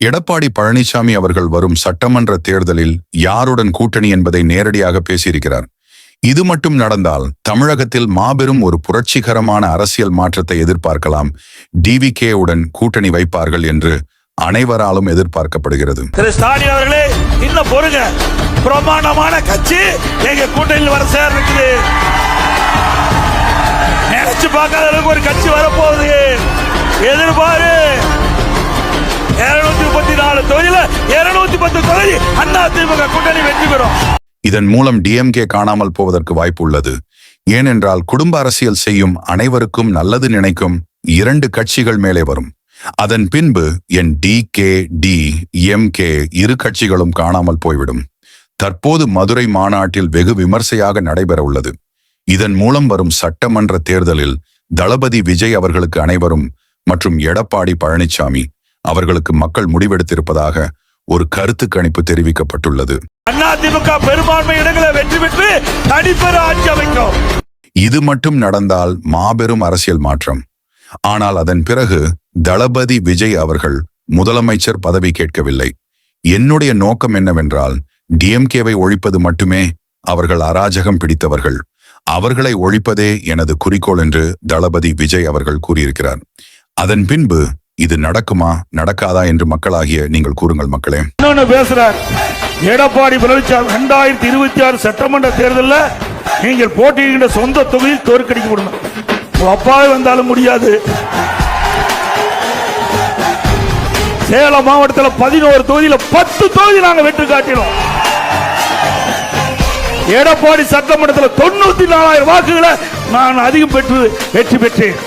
எடப்பாடி பழனிசாமி அவர்கள் வரும் சட்டமன்ற தேர்தலில் யாருடன் கூட்டணி என்பதை நேரடியாக பேசியிருக்கிறார். இது மட்டும் நடந்தால் தமிழகத்தில் மாபெரும் ஒரு புரட்சிகரமான அரசியல் மாற்றத்தை எதிர்பார்க்கலாம். டிவிகே உடன் கூட்டணி வைப்பார்கள் என்று அனைவராலும் எதிர்பார்க்கப்படுகிறது. திரு ஸ்டாலின் அவர்களே இன்னும் பொறுங்க. பிரமாண்டமான கட்சி எங்க கூட்டணியில் வர சேர இருக்குது நினைச்சு பார்க்காத அளவுக்கு ஒரு கட்சி வரப்போகுது. எதிர்பாரு. தொகுதியில இருநூத்தி பத்து தொகுதி அண்ணா திமுக கூட்டணி வெற்றி பெறும். இதன் மூலம் டிஎம்கே காணாமல் போவதற்கு வாய்ப்பு உள்ளது. ஏனென்றால் குடும்ப அரசியல் செய்யும் அனைவருக்கும் நல்லது நினைக்கும் இரண்டு கட்சிகள் மேலே வரும். அதன் பின்பு என் டி கே டி எம் கே இரு கட்சிகளும் காணாமல் போய்விடும். தற்போது மதுரை மாநாட்டில் வெகு விமர்சையாக நடைபெற உள்ளது. இதன் மூலம் வரும் சட்டமன்ற தேர்தலில் தளபதி விஜய் அவர்களுக்கு அனைவரும் மற்றும் எடப்பாடி பழனிசாமி அவர்களுக்கு மக்கள் முடிவெடுத்திருப்பதாக ஒரு கருத்து கணிப்பு தெரிவிக்கப்பட்டுள்ளது. அண்ணா திமுக பெரும்பான்மை இடங்களை வெற்றி பெற்று தனிப்பெற ஆட்சி அமைக்கும். இது மட்டும் நடந்தால் மாபெரும் அரசியல் மாற்றம். ஆனால் அதன் பிறகு தளபதி விஜய் அவர்கள் முதலமைச்சர் பதவி கேட்கவில்லை. என்னுடைய நோக்கம் என்னவென்றால் டிஎம்கேவை ஒழிப்பது மட்டுமே அவர்கள் அராஜகம் பிடித்தவர்கள். அவர்களை ஒழிப்பதே எனது குறிக்கோள் என்று தளபதி விஜய் அவர்கள் கூறியிருக்கிறார். அதன் பின்பு இது நடக்குமா நடக்காதா என்று மக்களாகிய நீங்கள் கூறுங்கள் மக்களே. இன்னொன்னு பேசுறார். எடப்பாடி பழனிசாமி ரெண்டாயிரத்தி இருபத்தி ஆறு சட்டமன்ற தேர்தலில் நீங்கள் போட்டியிடுகின்ற சொந்த தொகுதியில் தோற்கடிக்கப்படணும் உங்க அப்பாவே வந்தாலும் முடியாது. சேலம் மாவட்டத்தில் பதினோரு தொகுதியில் பத்து தொகுதி நாங்க வெற்றி காட்டினோம். எடப்பாடி சட்டமன்றத்தில் தொண்ணூத்தி நாலாயிரம் வாக்குகளை நான் அதிகம் பெற்று வெற்றி பெற்றேன்.